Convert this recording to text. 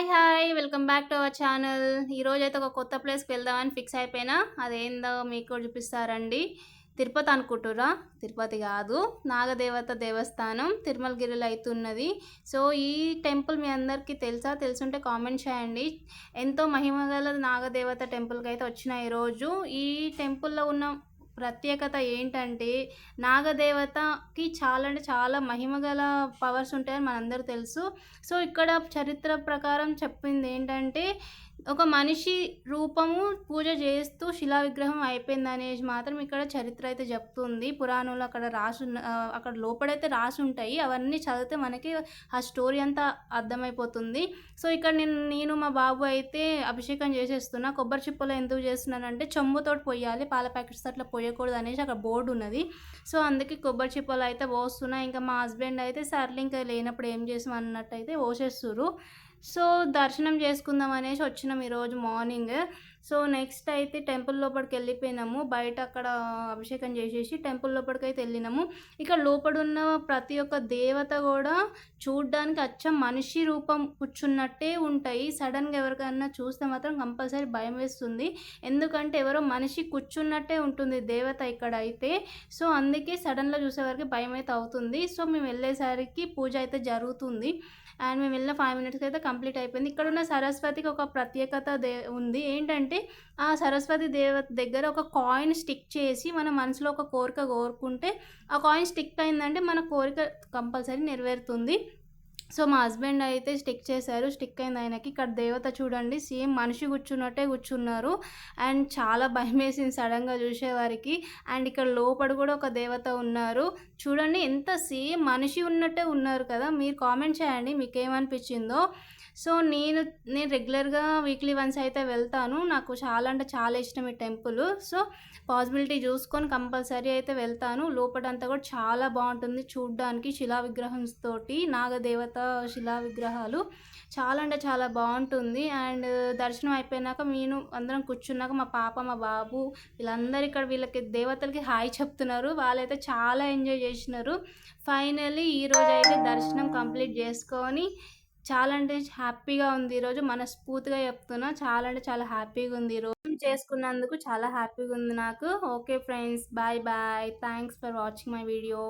Hi hi welcome back to our channel. ఈరోజు అయితే ఒక కొత్త ప్లేస్కి వెళ్దామని ఫిక్స్ అయిపోయినా అదేందో మీకు చూపిస్తారండి. తిరుపతి అనుకుంటురా తిరుపతి కాదు నాగదేవత దేవస్థానం తిరుమలగిరిలో అవుతున్నది సో ఈ టెంపుల్ మీ అందరికీ తెలుసా? తెలుసుంటే కామెంట్ చేయండి. ఎంతో మహిమగల నాగదేవత టెంపుల్కి అయితే వచ్చిన ఈరోజు ఈ టెంపుల్లో ఉన్న ప్రత్యేకత ఏంటంటే నాగదేవతకి చాలా అంటే చాలా మహిమగల పవర్స్ ఉంటాయని మనందరూ తెలుసు. సో ఇక్కడ చరిత్ర ప్రకారం చెప్పింది ఏంటంటే ఒక మనిషి రూపము పూజ చేస్తూ శిలా విగ్రహం అయిపోయింది అనేసి మాత్రం ఇక్కడ చరిత్ర అయితే చెప్తుంది. పురాణంలో అక్కడ రాసి ఉన్న అక్కడ లోపడైతే రాసి ఉంటాయి అవన్నీ చదివితే మనకి ఆ స్టోరీ అంతా అర్థమైపోతుంది. సో ఇక్కడ నేను నేను మా బాబు అయితే అభిషేకం చేసేస్తున్నా. కొబ్బరి చిప్పలో ఎందుకు చేస్తున్నానంటే చెంబుతోటి పోయాలి పాల ప్యాకెట్స్ అట్లా పోయకూడదు అనేసి అక్కడ బోర్డు ఉన్నది. సో అందుకే కొబ్బరి చిప్పలు అయితే పోస్తున్నా. ఇంకా మా హస్బెండ్ అయితే సర్లు ఇంకా లేనప్పుడు ఏం చేసాం అన్నట్టు అయితే పోసేస్తున్నారు సో దర్శనం చేసుకుందాం అనేసి వచ్చినాం ఈరోజు మార్నింగ్. సో నెక్స్ట్ అయితే టెంపుల్ లోపలికి వెళ్ళిపోయినాము. బయట అక్కడ అభిషేకం చేసేసి టెంపుల్ లోపలికి అయితే వెళ్ళినాము. ఇక్కడ లోపల ఉన్న ప్రతి ఒక్క దేవత కూడా చూడ్డానికి అచ్చం మనిషి రూపం కూర్చున్నట్టే ఉంటాయి. సడన్గా ఎవరికైనా చూస్తే మాత్రం కంపల్సరీ భయం వేస్తుంది. ఎందుకంటే ఎవరో మనిషి కూర్చున్నట్టే ఉంటుంది దేవత ఇక్కడ అయితే. సో అందుకే సడన్గా చూసేవారికి భయం అయితే అవుతుంది. సో మేము వెళ్ళేసరికి పూజ అయితే జరుగుతుంది. అండ్ మేము వెళ్ళిన ఫైవ్ మినిట్స్కి అయితే కంప్లీట్ అయిపోయింది. ఇక్కడ ఉన్న సరస్వతికి ఒక ప్రత్యేకత దే ఉంది. ఏంటంటే ఆ సరస్వతి దేవత దగ్గర ఒక కాయిన్ స్టిక్ చేసి మన మనసులో ఒక కోరిక కోరుకుంటే ఆ కాయిన్ స్టిక్ అయిందంటే మన కోరిక కంపల్సరీ నెరవేరుతుంది. సో మా హస్బెండ్ అయితే స్టిక్ చేశారు. స్టిక్ అయింది ఆయనకి ఇక్కడ దేవత చూడండి సేమ్ మనిషి కూర్చున్నట్టే కూర్చున్నారు. అండ్ చాలా భయం వేసింది సడన్గా చూసేవారికి. అండ్ ఇక్కడ లోపల కూడా ఒక దేవత ఉన్నారు. చూడండి ఎంత సేమ్ మనిషి ఉన్నట్టే ఉన్నారు కదా. మీరు కామెంట్ చేయండి మీకు ఏమనిపించిందో సో నేను నేను రెగ్యులర్గా వీక్లీ వన్స్ అయితే వెళ్తాను. నాకు చాలా అంటే చాలా ఇష్టం ఈ టెంపుల్. సో పాసిబిలిటీ చూసుకొని కంపల్సరీ అయితే వెళ్తాను. లోపలంతా కూడా చాలా బాగుంటుంది చూడ్డానికి శిలా విగ్రహంతో నాగదేవత శిలా విగ్రహాలు. చాలా అంటే చాలా బాగుంటుంది. అండ్ దర్శనం అయిపోయినాక నేను అందరం కూర్చున్నాక మా పాప మా బాబు వీళ్ళందరూ ఇక్కడ వీళ్ళకి దేవతలకి హాయ్ చెప్తున్నారు. వాళ్ళైతే చాలా ఎంజాయ్ చేసినారు. ఫైనలీ ఈరోజు అయితే దర్శనం కంప్లీట్ చేసుకొని చాలా అంటే హ్యాపీగా ఉంది ఈరోజు మనస్ఫూర్తిగా చెప్తున్నా. చాలా అంటే చాలా హ్యాపీగా ఉంది ఈరోజు చేసుకున్నందుకు చాలా హ్యాపీగా ఉంది నాకు. Okay friends bye bye. Thanks for watching my video.